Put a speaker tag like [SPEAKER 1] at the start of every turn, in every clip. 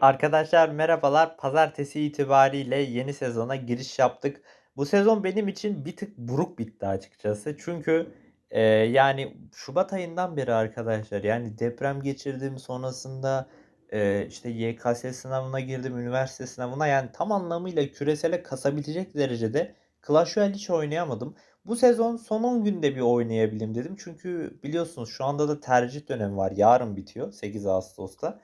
[SPEAKER 1] Arkadaşlar merhabalar. Pazartesi itibariyle yeni sezona giriş yaptık. Bu sezon benim için bir tık buruk bitti açıkçası. Çünkü e, yani Şubat ayından beri arkadaşlar yani deprem geçirdim sonrasında e, işte YKS sınavına girdim, üniversite sınavına yani tam anlamıyla küresele kasabilecek derecede Clash Royale hiç oynayamadım. Bu sezon son 10 günde bir oynayabileyim dedim. Çünkü biliyorsunuz şu anda da tercih dönemi var. Yarın bitiyor 8 Ağustos'ta.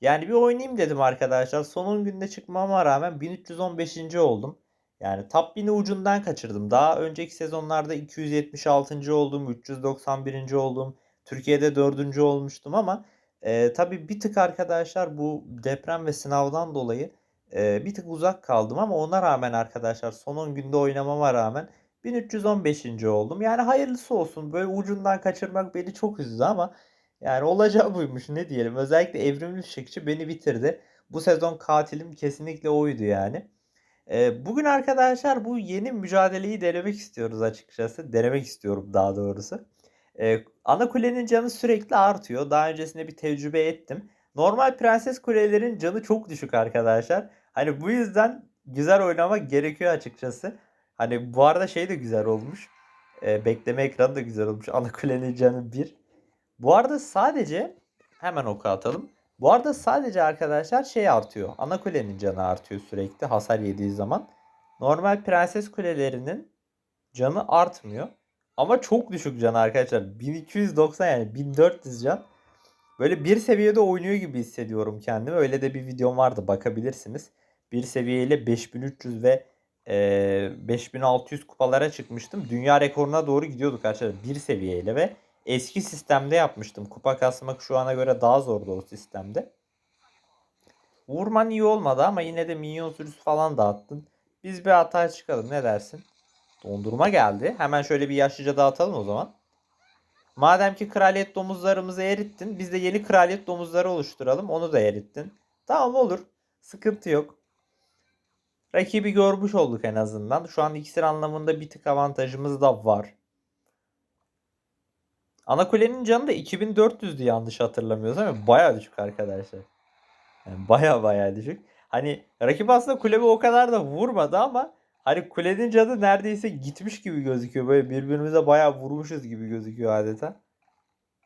[SPEAKER 1] Yani bir oynayayım dedim arkadaşlar. Son 10 günde çıkmama rağmen 1315. oldum. Yani top 1000'i ucundan kaçırdım. Daha önceki sezonlarda 276. oldum, 391. oldum. Türkiye'de 4. olmuştum ama e, tabii bir tık arkadaşlar bu deprem ve sınavdan dolayı e, bir tık uzak kaldım ama ona rağmen arkadaşlar son 10 günde oynamama rağmen 1315. oldum. Yani hayırlısı olsun. Böyle ucundan kaçırmak beni çok üzdü ama yani olacağı buymuş ne diyelim. Özellikle Evrimli Fişekçi beni bitirdi. Bu sezon katilim kesinlikle oydu yani. Ee, bugün arkadaşlar bu yeni mücadeleyi denemek istiyoruz açıkçası. Denemek istiyorum daha doğrusu. Ee, ana kulenin canı sürekli artıyor. Daha öncesinde bir tecrübe ettim. Normal prenses kulelerin canı çok düşük arkadaşlar. Hani bu yüzden güzel oynamak gerekiyor açıkçası. Hani bu arada şey de güzel olmuş. Ee, bekleme ekranı da güzel olmuş. Ana kulenin canı 1. Bu arada sadece hemen oku atalım. Bu arada sadece arkadaşlar şey artıyor. Ana kulenin canı artıyor sürekli hasar yediği zaman. Normal prenses kulelerinin canı artmıyor. Ama çok düşük can arkadaşlar. 1290 yani 1400 can. Böyle bir seviyede oynuyor gibi hissediyorum kendimi. Öyle de bir videom vardı bakabilirsiniz. Bir seviyeyle 5300 ve e, 5600 kupalara çıkmıştım. Dünya rekoruna doğru gidiyorduk arkadaşlar bir seviyeyle ve eski sistemde yapmıştım. Kupa kasmak şu ana göre daha zordu o sistemde. Vurman iyi olmadı ama yine de minyon sürüsü falan dağıttın. Biz bir hata çıkalım ne dersin? Dondurma geldi. Hemen şöyle bir yaşlıca dağıtalım o zaman. Madem ki kraliyet domuzlarımızı erittin. Biz de yeni kraliyet domuzları oluşturalım. Onu da erittin. Tamam olur. Sıkıntı yok. Rakibi görmüş olduk en azından. Şu an iksir anlamında bir tık avantajımız da var. Ana kulenin canı da 2400'dü yanlış hatırlamıyorsam. Yani bayağı düşük arkadaşlar. Yani bayağı bayağı düşük. Hani rakip aslında kulemi o kadar da vurmadı ama hani kulenin canı neredeyse gitmiş gibi gözüküyor. Böyle birbirimize bayağı vurmuşuz gibi gözüküyor adeta.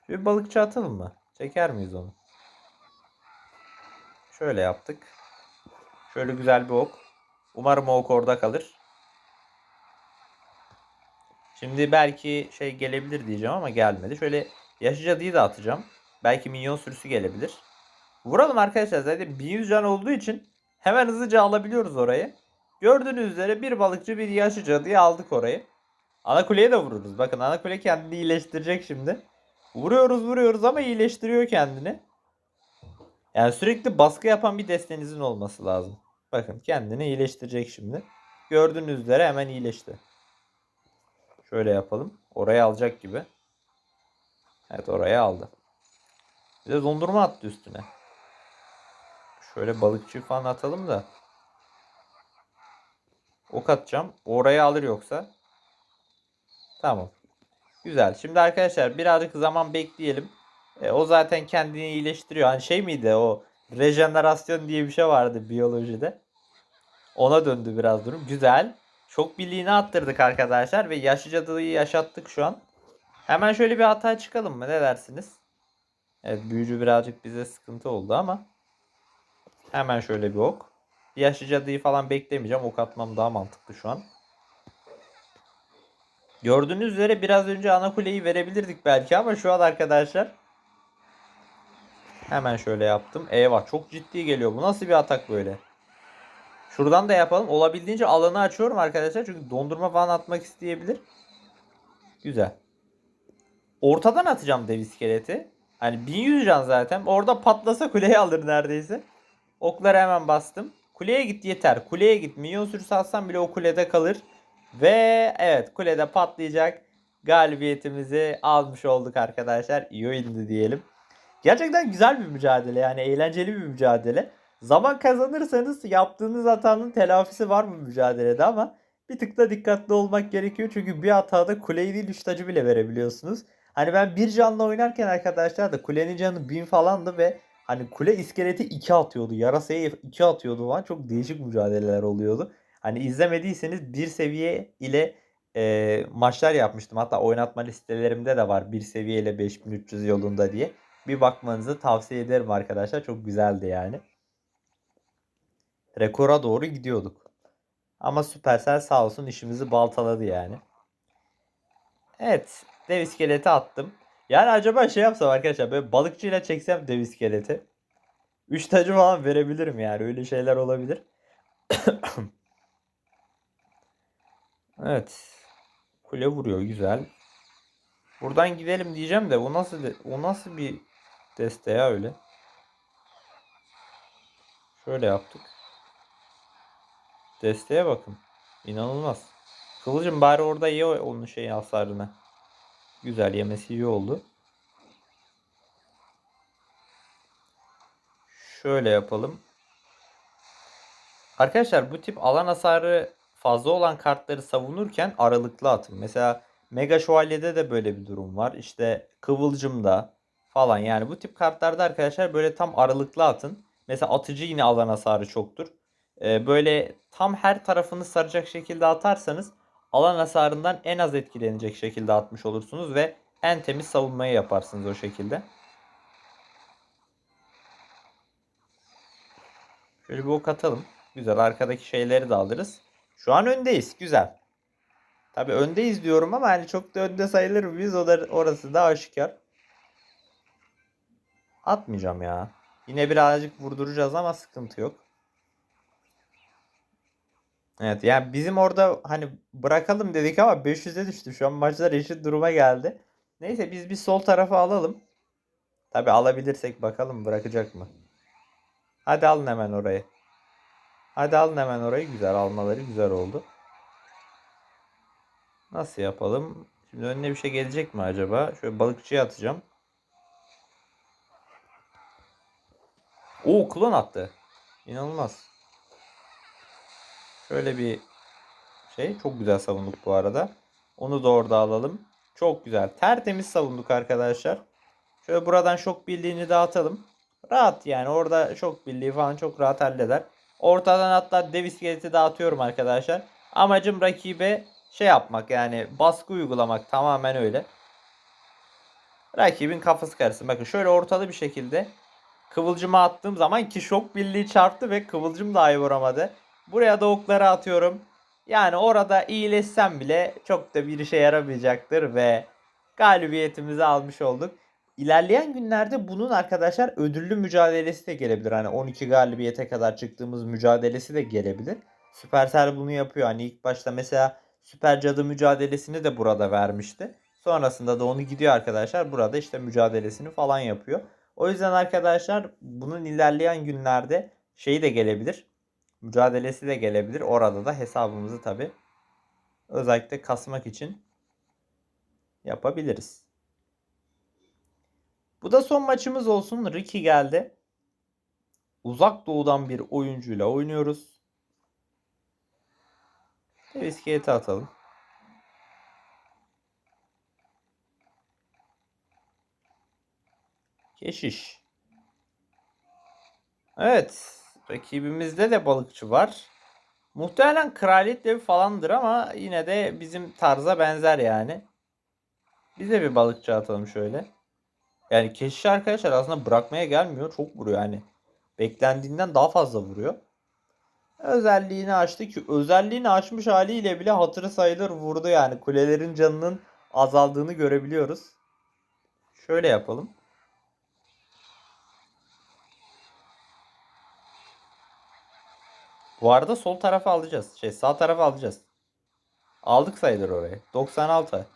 [SPEAKER 1] Bir balıkçı atalım mı? Çeker miyiz onu? Şöyle yaptık. Şöyle güzel bir ok. Umarım o ok orada kalır. Şimdi belki şey gelebilir diyeceğim ama gelmedi. Şöyle yaşlı cadıyı da atacağım. Belki minyon sürüsü gelebilir. Vuralım arkadaşlar. Zaten 1100 can olduğu için hemen hızlıca alabiliyoruz orayı. Gördüğünüz üzere bir balıkçı bir yaşlı cadıyı aldık orayı. Ana kuleye de vururuz. Bakın ana kule kendini iyileştirecek şimdi. Vuruyoruz vuruyoruz ama iyileştiriyor kendini. Yani sürekli baskı yapan bir destenizin olması lazım. Bakın kendini iyileştirecek şimdi. Gördüğünüz üzere hemen iyileşti. Şöyle yapalım. Oraya alacak gibi. Evet oraya aldı. Bir de dondurma attı üstüne. Şöyle balıkçı falan atalım da. Ok atacağım. Oraya alır yoksa. Tamam. Güzel. Şimdi arkadaşlar birazcık zaman bekleyelim. E, o zaten kendini iyileştiriyor. Hani şey miydi o rejenerasyon diye bir şey vardı biyolojide. Ona döndü biraz durum. Güzel. Çok birliğini attırdık arkadaşlar ve yaşlı cadıyı yaşattık şu an. Hemen şöyle bir hata çıkalım mı? Ne dersiniz? Evet büyücü birazcık bize sıkıntı oldu ama. Hemen şöyle bir ok. Yaşlı cadıyı falan beklemeyeceğim. Ok atmam daha mantıklı şu an. Gördüğünüz üzere biraz önce ana kuleyi verebilirdik belki ama şu an arkadaşlar. Hemen şöyle yaptım. Eyvah çok ciddi geliyor. Bu nasıl bir atak böyle? Şuradan da yapalım. Olabildiğince alanı açıyorum arkadaşlar. Çünkü dondurma falan atmak isteyebilir. Güzel. Ortadan atacağım dev iskeleti. Hani 1100 can zaten. Orada patlasa kuleyi alır neredeyse. Okları hemen bastım. Kuleye git yeter. Kuleye git. Milyon sürüsü atsam bile o kulede kalır. Ve evet kulede patlayacak. Galibiyetimizi almış olduk arkadaşlar. İyi oyundu diyelim. Gerçekten güzel bir mücadele yani eğlenceli bir mücadele. Zaman kazanırsanız yaptığınız hatanın telafisi var mı mücadelede ama bir tık da dikkatli olmak gerekiyor. Çünkü bir hatada kuleyi değil üç tacı bile verebiliyorsunuz. Hani ben bir canlı oynarken arkadaşlar da kulenin canı 1000 falandı ve Hani kule iskeleti 2 atıyordu. Yarasaya 2 atıyordu falan. Çok değişik mücadeleler oluyordu. Hani izlemediyseniz bir seviye ile e, maçlar yapmıştım. Hatta oynatma listelerimde de var. Bir seviye ile 5300 yolunda diye. Bir bakmanızı tavsiye ederim arkadaşlar. Çok güzeldi yani. Rekora doğru gidiyorduk. Ama Supercell sağ olsun işimizi baltaladı yani. Evet. Dev iskeleti attım. Yani acaba şey yapsam arkadaşlar böyle balıkçıyla çeksem dev iskeleti. 3 tacı falan verebilirim yani. Öyle şeyler olabilir. evet. Kule vuruyor güzel. Buradan gidelim diyeceğim de o nasıl de, o nasıl bir deste ya öyle. Şöyle yaptık. Desteğe bakın. İnanılmaz. Kılıcım bari orada iyi onun şeyi hasarını. Güzel yemesi iyi oldu. Şöyle yapalım. Arkadaşlar bu tip alan hasarı fazla olan kartları savunurken aralıklı atın. Mesela Mega Şövalye'de de böyle bir durum var. İşte Kıvılcım'da falan yani bu tip kartlarda arkadaşlar böyle tam aralıklı atın. Mesela atıcı yine alan hasarı çoktur. Ee, böyle tam her tarafını saracak şekilde atarsanız alan hasarından en az etkilenecek şekilde atmış olursunuz ve en temiz savunmayı yaparsınız o şekilde. Şöyle bir ok atalım. Güzel arkadaki şeyleri de alırız. Şu an öndeyiz. Güzel. Tabi öndeyiz diyorum ama hani çok da önde sayılır mıyız? O da orası da aşikar. Atmayacağım ya. Yine birazcık vurduracağız ama sıkıntı yok. Evet yani bizim orada hani bırakalım dedik ama 500'e düştü. Şu an maçlar eşit duruma geldi. Neyse biz bir sol tarafa alalım. Tabi alabilirsek bakalım bırakacak mı? Hadi alın hemen orayı. Hadi alın hemen orayı. Güzel almaları güzel oldu. Nasıl yapalım? Şimdi önüne bir şey gelecek mi acaba? Şöyle balıkçıya atacağım. Oo klon attı. İnanılmaz. Şöyle bir şey. Çok güzel savunduk bu arada. Onu da orada alalım. Çok güzel. Tertemiz savunduk arkadaşlar. Şöyle buradan şok birliğini dağıtalım. Rahat yani orada şok birliği falan çok rahat halleder. Ortadan hatta dev iskeleti dağıtıyorum arkadaşlar. Amacım rakibe şey yapmak yani baskı uygulamak tamamen öyle. Rakibin kafası karışsın. Bakın şöyle ortalı bir şekilde kıvılcıma attığım zaman ki şok birliği çarptı ve kıvılcım dahi vuramadı. Buraya da okları atıyorum. Yani orada iyileşsem bile çok da bir işe yaramayacaktır ve galibiyetimizi almış olduk. İlerleyen günlerde bunun arkadaşlar ödüllü mücadelesi de gelebilir. Hani 12 galibiyete kadar çıktığımız mücadelesi de gelebilir. Supercell bunu yapıyor. Hani ilk başta mesela Süper Cadı mücadelesini de burada vermişti. Sonrasında da onu gidiyor arkadaşlar. Burada işte mücadelesini falan yapıyor. O yüzden arkadaşlar bunun ilerleyen günlerde şeyi de gelebilir. Mücadelesi de gelebilir. Orada da hesabımızı tabi özellikle kasmak için yapabiliriz. Bu da son maçımız olsun. Ricky geldi. Uzak doğudan bir oyuncuyla oynuyoruz. Iskeleti atalım. Keşiş. Evet. Rakibimizde de balıkçı var. Muhtemelen kraliyet devi falandır ama yine de bizim tarza benzer yani. Bize bir balıkçı atalım şöyle. Yani keşiş arkadaşlar aslında bırakmaya gelmiyor. Çok vuruyor yani. Beklendiğinden daha fazla vuruyor. Özelliğini açtı ki özelliğini açmış haliyle bile hatırı sayılır vurdu yani. Kulelerin canının azaldığını görebiliyoruz. Şöyle yapalım. Bu arada sol tarafa alacağız. Şey sağ tarafa alacağız. Aldık sayılır orayı. 96.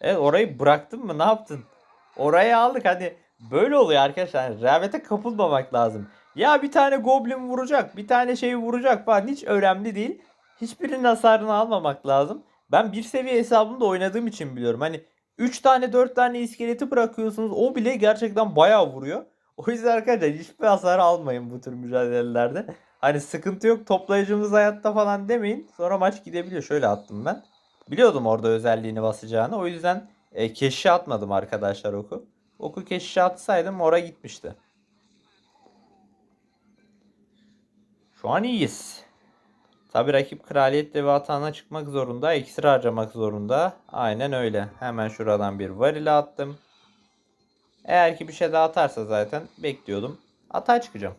[SPEAKER 1] Evet orayı bıraktın mı? Ne yaptın? Orayı aldık. Hani böyle oluyor arkadaşlar. Yani rehavete kapılmamak lazım. Ya bir tane goblin vuracak, bir tane şey vuracak falan hiç önemli değil. Hiçbirinin hasarını almamak lazım. Ben bir seviye hesabımda oynadığım için biliyorum. Hani 3 tane 4 tane iskeleti bırakıyorsunuz. O bile gerçekten bayağı vuruyor. O yüzden arkadaşlar hiçbir hasar almayın bu tür mücadelelerde. Hani sıkıntı yok toplayıcımız hayatta falan demeyin. Sonra maç gidebiliyor. Şöyle attım ben. Biliyordum orada özelliğini basacağını. O yüzden e, keşişe atmadım arkadaşlar oku. Oku keşişe atsaydım oraya gitmişti. Şu an iyiyiz. Tabi rakip kraliyet devi atağına çıkmak zorunda. İksir harcamak zorunda. Aynen öyle. Hemen şuradan bir varil attım. Eğer ki bir şey daha atarsa zaten bekliyordum. Atağa çıkacağım.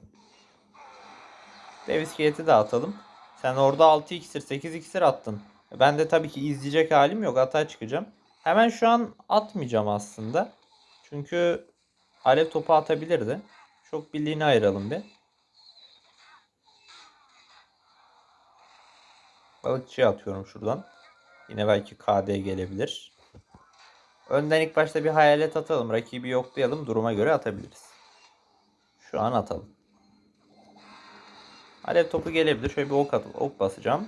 [SPEAKER 1] Dev iskeleti de atalım. Sen orada 6 iksir 8 iksir attın. Ben de tabii ki izleyecek halim yok. Atağa çıkacağım. Hemen şu an atmayacağım aslında. Çünkü alev topu atabilirdi. Çok birliğini ayıralım bir. Balıkçıya atıyorum şuradan. Yine belki KD gelebilir. Önden ilk başta bir hayalet atalım. Rakibi yoklayalım. Duruma göre atabiliriz. Şu an atalım. Alev topu gelebilir. Şöyle bir ok, at ok basacağım.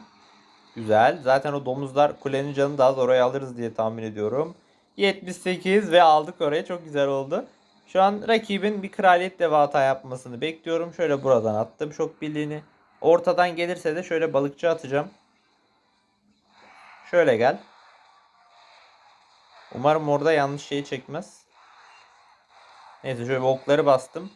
[SPEAKER 1] Güzel. Zaten o domuzlar kulenin canını daha az oraya alırız diye tahmin ediyorum. 78 ve aldık oraya. Çok güzel oldu. Şu an rakibin bir kraliyet devi hata yapmasını bekliyorum. Şöyle buradan attım şok birliğini. Ortadan gelirse de şöyle balıkçı atacağım. Şöyle gel. Umarım orada yanlış şeyi çekmez. Neyse şöyle okları bastım.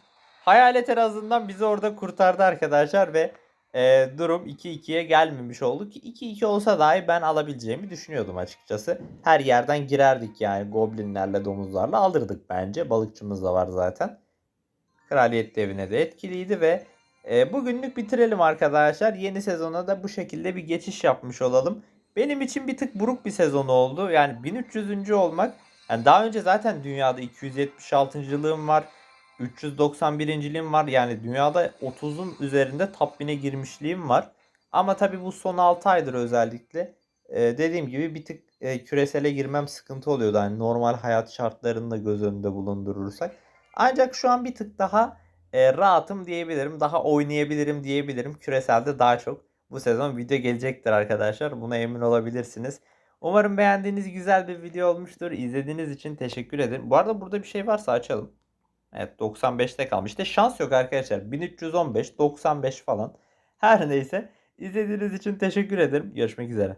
[SPEAKER 1] Hayalet en azından bizi orada kurtardı arkadaşlar ve e, durum 2-2'ye gelmemiş oldu ki 2-2 olsa dahi ben alabileceğimi düşünüyordum açıkçası. Her yerden girerdik yani goblinlerle domuzlarla alırdık bence. Balıkçımız da var zaten. Kraliyet devine de etkiliydi ve e, bugünlük bitirelim arkadaşlar. Yeni sezona da bu şekilde bir geçiş yapmış olalım. Benim için bir tık buruk bir sezon oldu. Yani 1300. olmak. Yani daha önce zaten dünyada 276.lığım var. 391.liğim var. Yani dünyada 30'un üzerinde top 1000'e girmişliğim var. Ama tabii bu son 6 aydır özellikle e, dediğim gibi bir tık e, küresele girmem sıkıntı oluyordu. Yani normal hayat şartlarını da göz önünde bulundurursak. Ancak şu an bir tık daha e, rahatım diyebilirim. Daha oynayabilirim diyebilirim. Küreselde daha çok bu sezon video gelecektir arkadaşlar. Buna emin olabilirsiniz. Umarım beğendiğiniz güzel bir video olmuştur. İzlediğiniz için teşekkür ederim. Bu arada burada bir şey varsa açalım. Evet 95'te kalmış. İşte şans yok arkadaşlar. 1315, 95 falan. Her neyse. İzlediğiniz için teşekkür ederim. Görüşmek üzere.